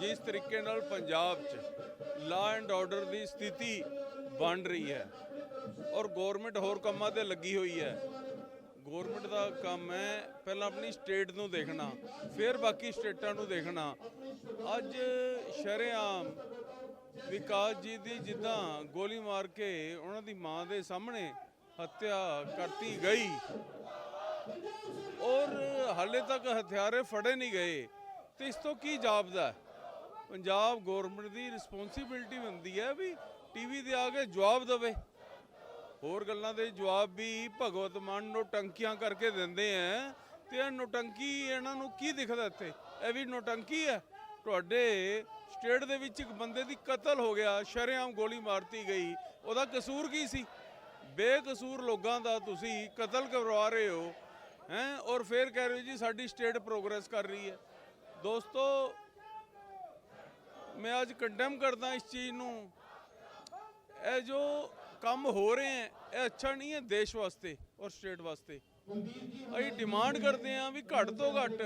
ਜਿਸ ਤਰੀਕੇ ਨਾਲ ਪੰਜਾਬ 'ਚ ਲਾ ਐਂਡ ਆਰਡਰ ਦੀ ਸਥਿਤੀ ਬਣ ਰਹੀ ਹੈ ਔਰ ਗਵਰਨਮੈਂਟ ਹੋਰ ਕੰਮਾਂ ਤੇ ਲੱਗੀ ਹੋਈ ਹੈ ਗਵਰਨਮੈਂਟ ਦਾ ਕੰਮ ਹੈ ਪਹਿਲਾਂ ਆਪਣੀ ਸਟੇਟ ਨੂੰ ਦੇਖਣਾ, ਫਿਰ ਬਾਕੀ ਸਟੇਟਾਂ ਨੂੰ ਦੇਖਣਾ। ਅੱਜ ਸ਼ਰੇਆਮ ਵਿਕਾਸ ਜੀ ਦੀ ਜਿੱਦਾਂ ਗੋਲੀ ਮਾਰ ਕੇ ਉਹਨਾਂ ਦੀ ਮਾਂ ਦੇ ਸਾਹਮਣੇ ਹੱਤਿਆ ਕਰਤੀ ਗਈ ਔਰ ਹਾਲੇ ਤੱਕ ਹਥਿਆਰੇ ਫੜੇ ਨਹੀਂ ਗਏ। ਤੇ ਇਸ ਤੋਂ ਕੀ ਜਾਪਦਾ ਪੰਜਾਬ ਗਵਰਨਮੈਂਟ ਦੀ ਰਿਸਪੌਂਸਿਬਿਲਟੀ ਹੁੰਦੀ ਹੈ ਵੀ ਟੀਵੀ ਤੇ ਆ ਕੇ ਜਵਾਬ ਦੇਵੇ। ਹੋਰ ਗੱਲਾਂ ਦੇ ਜਵਾਬ ਵੀ ਭਗਵਤ ਮਾਨ ਨੋਟੰਕੀਆਂ ਕਰਕੇ ਦਿੰਦੇ ਆ ਤੇ ਇਹ ਨੋਟੰਕੀ ਇਹਨਾਂ ਨੂੰ ਕੀ ਦਿਖਦਾ ਇੱਥੇ? ਇਹ ਵੀ ਨੋਟੰਕੀ ਹੈ। ਤੁਹਾਡੇ ਸਟੇਟ ਦੇ ਵਿੱਚ ਇੱਕ ਬੰਦੇ ਦੀ ਕਤਲ ਹੋ ਗਿਆ, ਸ਼ਰੇਆਮ ਗੋਲੀ ਮਾਰਤੀ ਗਈ। ਉਹਦਾ ਕਸੂਰ ਕੀ ਸੀ? ਬੇਕਸੂਰ ਲੋਕਾਂ ਦਾ ਤੁਸੀਂ ਕਤਲ ਕਰਵਾ ਰਹੇ ਹੋ, ਹੈ? ਔਰ ਫਿਰ ਕਹਿ ਰਹੇ ਹੋ ਜੀ, ਸਾਡੀ ਸਟੇਟ ਪ੍ਰੋਗਰੈਸ ਕਰ ਰਹੀ ਹੈ। ਦੋਸਤੋ, ਮੈਂ ਅੱਜ ਕੰਡੈਮ ਕਰਦਾ ਇਸ ਚੀਜ਼ ਨੂੰ। ਇਹ ਜੋ ਕੰਮ ਹੋ ਰਹੇ ਹੈ, ਇਹ ਅੱਛਾ ਨਹੀਂ ਹੈ ਦੇਸ਼ ਵਾਸਤੇ ਔਰ ਸਟੇਟ ਵਾਸਤੇ। ਅਸੀਂ ਡਿਮਾਂਡ ਕਰਦੇ ਹਾਂ ਵੀ ਘੱਟ ਤੋਂ ਘੱਟ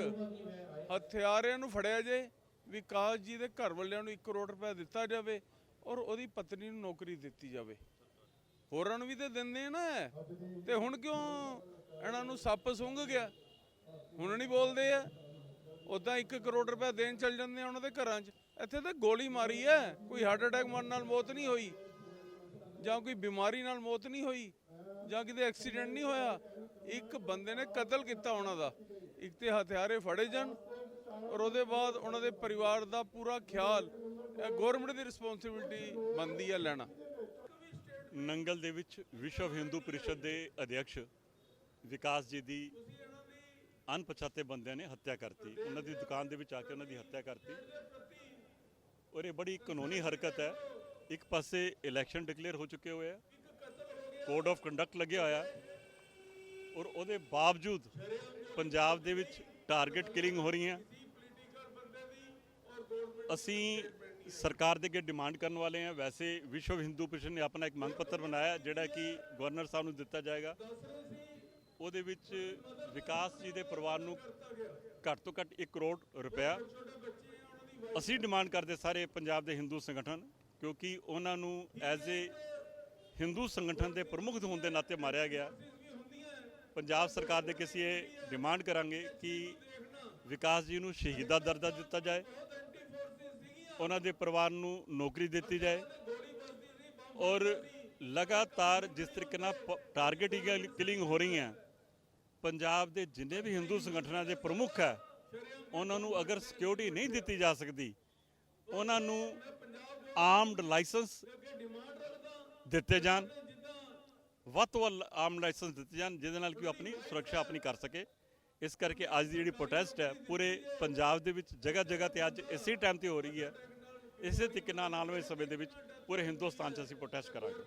ਹਥਿਆਰਿਆਂ ਨੂੰ ਫੜਿਆ ਜੇ ਵਿਕਾਸ ਜੀ ਦੇ ਘਰ ਵਾਲਿਆਂ ਨੂੰ 1 ਕਰੋੜ ਰੁਪਏ ਦਿੱਤਾ ਜਾਵੇ ਔਰ ਉਹਦੀ ਪਤਨੀ ਨੂੰ ਨੌਕਰੀ ਦਿੱਤੀ ਜਾਵੇ। ਹੋਰਾਂ ਨੂੰ ਵੀ ਤੇ ਦਿੰਦੇ ਨਾ ਇਹ। ਤੇ ਹੁਣ ਕਿਉਂ ਇਹਨਾਂ ਨੂੰ ਸੱਪ ਸੁੰਘ ਗਿਆ? ਹੁਣ ਨਹੀਂ ਬੋਲਦੇ ਆ। ਉਦਾਂ 1 ਕਰੋੜ ਰੁਪਏ ਦੇਣ ਚੱਲ ਜਾਂਦੇ ਆ ਉਹਨਾਂ ਦੇ ਘਰਾਂ 'ਚ। ਇੱਥੇ ਤਾਂ ਗੋਲੀ ਮਾਰੀ ਹੈ ਕੋਈ ਹਾਰਟ ਅਟੈਕ ਮਰਨ ਨਾਲ ਮੌਤ ਨਹੀਂ ਹੋਈ। ਜਾਂ ਕੋਈ ਬਿਮਾਰੀ ਨਾਲ ਮੌਤ ਨਹੀਂ ਹੋਈ। ਜਾਂ ਕਿਤੇ ਐਕਸੀਡੈਂਟ ਨਹੀਂ ਹੋਇਆ। ਇੱਕ ਬੰਦੇ ਨੇ ਕਤਲ ਕੀਤਾ ਉਹਨਾਂ ਦਾ। ਇੱਕ ਤੇ ਹਥਿਆਰੇ ਫੜੇ ਜਾਣ ਔਰ ਉਹਦੇ ਬਾਅਦ ਉਹਨਾਂ ਦੇ ਪਰਿਵਾਰ ਦਾ ਪੂਰਾ ਖਿਆਲ ਗਵਰਨਮੈਂਟ ਦੀ ਰਿਸਪੌਂਸਿਬਿਲਟੀ ਬਣਦੀ ਹੈ ਲੈਣਾ। ਨੰਗਲ ਦੇ ਵਿੱਚ ਵਿਸ਼ਵ ਹਿੰਦੂ ਪਰਿਸ਼ਦ ਦੇ ਅਧਿਕਸ਼ ਵਿਕਾਸ ਜੀ ਦੀ ਅਣਪਛਾਤੇ ਬੰਦਿਆਂ ਨੇ ਹੱਤਿਆ ਕਰਤੀ। ਉਹਨਾਂ ਦੀ ਦੁਕਾਨ ਦੇ ਵਿੱਚ ਆ ਕੇ ਉਹਨਾਂ ਦੀ ਹੱਤਿਆ ਕਰਤੀ। ਔਰ ਇਹ ਬੜੀ ਕਾਨੂੰਨੀ ਹਰਕਤ ਹੈ। ਇੱਕ ਪਾਸੇ ਇਲੈਕਸ਼ਨ ਡਿਕਲੇਅਰ ਹੋ ਚੁੱਕੇ ਹੋਏ ਆ। ਕੋਡ ਆਫ ਕੰਡਕਟ ਲੱਗਿਆ ਹੋਇਆ। ਔਰ ਉਹਦੇ ਬਾਵਜੂਦ ਪੰਜਾਬ ਦੇ ਵਿੱਚ ਟਾਰਗੇਟ ਕਿਲਿੰਗ ਹੋ ਰਹੀਆਂ। ਅਸੀਂ ਸਰਕਾਰ ਦੇ ਅੱਗੇ ਡਿਮਾਂਡ ਕਰਨ ਵਾਲੇ ਹਾਂ। ਵੈਸੇ ਵਿਸ਼ਵ ਹਿੰਦੂ ਪਰਿਸ਼ਦ ਨੇ ਆਪਣਾ ਇੱਕ ਮੰਗ ਪੱਤਰ ਬਣਾਇਆ, ਜਿਹੜਾ ਕਿ ਗਵਰਨਰ ਸਾਹਿਬ ਨੂੰ ਦਿੱਤਾ ਜਾਏਗਾ। ਉਹਦੇ ਵਿੱਚ ਵਿਕਾਸ ਜੀ ਦੇ ਪਰਿਵਾਰ ਨੂੰ ਘੱਟ ਤੋਂ ਘੱਟ 1 ਕਰੋੜ ਰੁਪਇਆ ਅਸੀਂ ਡਿਮਾਂਡ ਕਰਦੇ ਸਾਰੇ ਪੰਜਾਬ ਦੇ ਹਿੰਦੂ ਸੰਗਠਨ, ਕਿਉਂਕਿ ਉਹਨਾਂ ਨੂੰ ਐਜ਼ ਏ ਹਿੰਦੂ ਸੰਗਠਨ ਦੇ ਪ੍ਰਮੁੱਖ ਹੋਣ ਦੇ ਨਾਤੇ ਮਾਰਿਆ ਗਿਆ। ਪੰਜਾਬ ਸਰਕਾਰ ਦੇ ਕਿਸੇ ਇਹ ਡਿਮਾਂਡ ਕਰਾਂਗੇ ਕਿ ਵਿਕਾਸ ਜੀ ਨੂੰ ਸ਼ਹੀਦਾ ਦਰਜਾ ਦਿੱਤਾ ਜਾਏ, ਉਹਨਾਂ ਦੇ ਪਰਿਵਾਰ ਨੂੰ ਨੌਕਰੀ ਦਿੱਤੀ ਜਾਏ ਔਰ ਲਗਾਤਾਰ ਜਿਸ ਤਰੀਕੇ ਨਾਲ ਟਾਰਗੇਟ ਕਿਲਿੰਗ ਹੋ ਰਹੀ ਹੈ ਪੰਜਾਬ ਦੇ ਜਿੰਨੇ ਵੀ ਹਿੰਦੂ ਸੰਗਠਨਾਂ ਦੇ ਪ੍ਰਮੁੱਖ ਹੈ, ਉਹਨਾਂ ਨੂੰ ਅਗਰ ਸਿਕਿਉਰਿਟੀ ਨਹੀਂ ਦਿੱਤੀ ਜਾ ਸਕਦੀ, ਉਹਨਾਂ ਨੂੰ ਆਰਮਡ ਲਾਇਸੈਂਸ ਦਿੱਤੇ ਜਾਣ, ਵੱਧ ਤੋਂ ਵੱਧ ਆਰਮ ਲਾਇਸੈਂਸ ਦਿੱਤੇ ਜਾਣ, ਜਿਹਦੇ ਨਾਲ ਕਿ ਉਹ ਆਪਣੀ ਸੁਰੱਖਿਆ ਆਪਣੀ ਕਰ ਸਕੇ। ਇਸ ਕਰਕੇ ਅੱਜ ਦੀ ਜਿਹੜੀ ਪ੍ਰੋਟੈਸਟ ਹੈ, ਪੂਰੇ ਪੰਜਾਬ ਦੇ ਵਿੱਚ ਜਗ੍ਹਾ ਜਗ੍ਹਾ ਤੇ ਅੱਜ ਇਸੇ ਟਾਈਮ ਤੇ ਹੋ ਰਹੀ ਹੈ। ਇਸੇ ਤਰੀਕੇ ਨਾਲ ਆਉਣ ਵਾਲੇ ਸਮੇਂ ਦੇ ਵਿੱਚ ਪੂਰੇ ਹਿੰਦੁਸਤਾਨ 'ਚ ਅਸੀਂ ਪ੍ਰੋਟੈਸਟ ਕਰਾਂਗੇ।